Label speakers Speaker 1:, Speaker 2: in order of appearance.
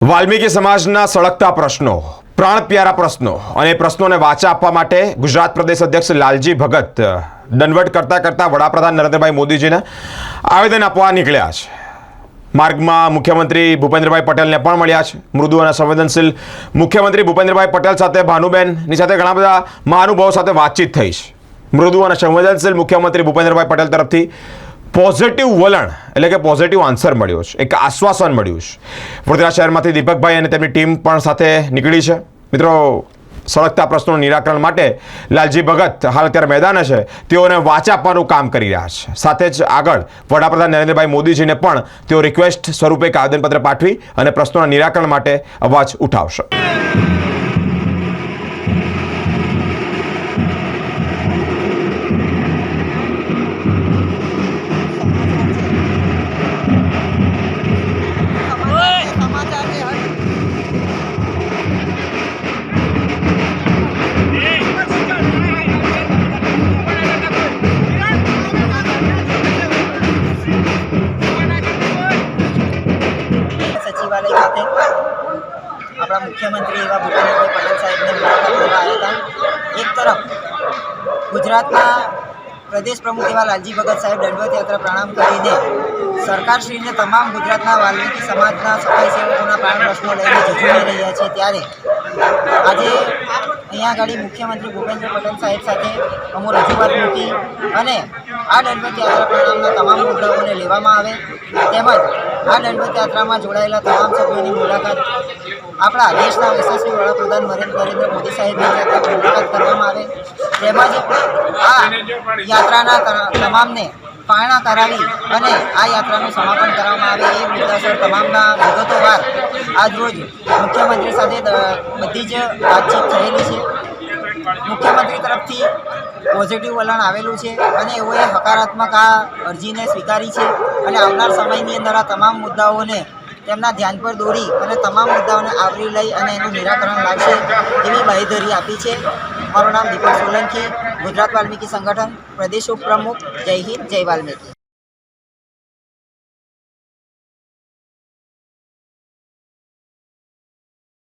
Speaker 1: વાલ્મીકી સમાજના સળગતા પ્રશ્નો પ્રાણ પ્યારા પ્રશ્નો અને પ્રશ્નોને વાચા આપવા માટે ગુજરાત પ્રદેશ અધ્યક્ષ લાલજી ભગત દંડવટ કરતા કરતા વડાપ્રધાન નરેન્દ્રભાઈ મોદીજીને આવેદન આપવા નીકળ્યા છે. માર્ગમાં મુખ્યમંત્રી ભૂપેન્દ્રભાઈ પટેલને પણ મળ્યા છે. મૃદુ અને સંવેદનશીલ મુખ્યમંત્રી ભૂપેન્દ્રભાઈ પટેલ સાથે ભાનુબેનની સાથે ઘણા બધા મહાનુભાવો સાથે વાતચીત થઈ છે. મૃદુ અને સંવેદનશીલ મુખ્યમંત્રી ભૂપેન્દ્રભાઈ પટેલ તરફથી પોઝિટિવ વલણ, એટલે કે પોઝિટિવ આન્સર મળ્યો છે, એક આશ્વાસન મળ્યું છે. વડોદરા શહેરમાંથી દીપકભાઈ અને તેમની ટીમ પણ સાથે નીકળી છે. મિત્રો, સળગતા પ્રશ્નોનું નિરાકરણ માટે લાલજી ભગત હાલ અત્યારે મેદાને છે. તેઓને વાચા આપવાનું કામ કરી રહ્યા છે. સાથે જ આગળ વડાપ્રધાન નરેન્દ્રભાઈ મોદીજીને પણ તેઓ રિક્વેસ્ટ સ્વરૂપે એક આવેદનપત્ર પાઠવી અને પ્રશ્નોના નિરાકરણ માટે અવાજ ઉઠાવશે.
Speaker 2: આપણા મુખ્યમંત્રી એવા ભૂપેન્દ્રભાઈ પટેલ સાહેબને મુલાકાત લેવા આવ્યા હતા. એક તરફ ગુજરાતના પ્રદેશ પ્રમુખ એવા લાલજી ભગત સાહેબ દંડવત યાત્રા પ્રણામ કરીને સરકારશ્રીને તમામ ગુજરાતના વાલ્મીકી સમાજના સફાઈ સેવકોના પ્રાણ પ્રશ્નો લઈને ઝઝૂમી રહ્યા છે ત્યારે આજે અહીંયા આગળ મુખ્યમંત્રી ભૂપેન્દ્ર પટેલ સાહેબ સાથે અમુક રજૂઆત મૂકી અને આ દંડવત યાત્રા પ્રણામના તમામ મુદ્દાઓને લેવામાં આવે. તેમજ આ દંડવત યાત્રામાં જોડાયેલા તમામ સભ્યોની મુલાકાત. આપણા દેશના યશસ્વી વડાપ્રધાન નરેન્દ્ર મોદી સાહેબની મુલાકાત કરવામાં આવે. તેમજ આ યાત્રાના તમામને પારણા કરાવી અને આ યાત્રાનું સમાપન કરવામાં આવે એ મુદ્દાસર તમામના વિગતોવાર આજરોજ મુખ્યમંત્રી સાથે બધી જ વાતચીત થયેલી છે. મુખ્યમંત્રી તરફથી પોઝિટિવ વલણ આવેલું છે અને એઓએ હકારાત્મક આ અરજીને સ્વીકારી છે અને આવનાર સમયની અંદર આ તમામ મુદ્દાઓને તેમના ધ્યાન પર દોરી અને તમામ મુદ્દાઓને આવરી લઈ અને એનું નિરાકરણ લાવશે એવી બાહેધરી આપી છે. મારું નામ દીપક સોલંકી ગુજરાત વાલ્મીકી સંગઠન પ્રદેશ ઉપપ્રમુખ જય હિન્દ જય વાલ્મીકી.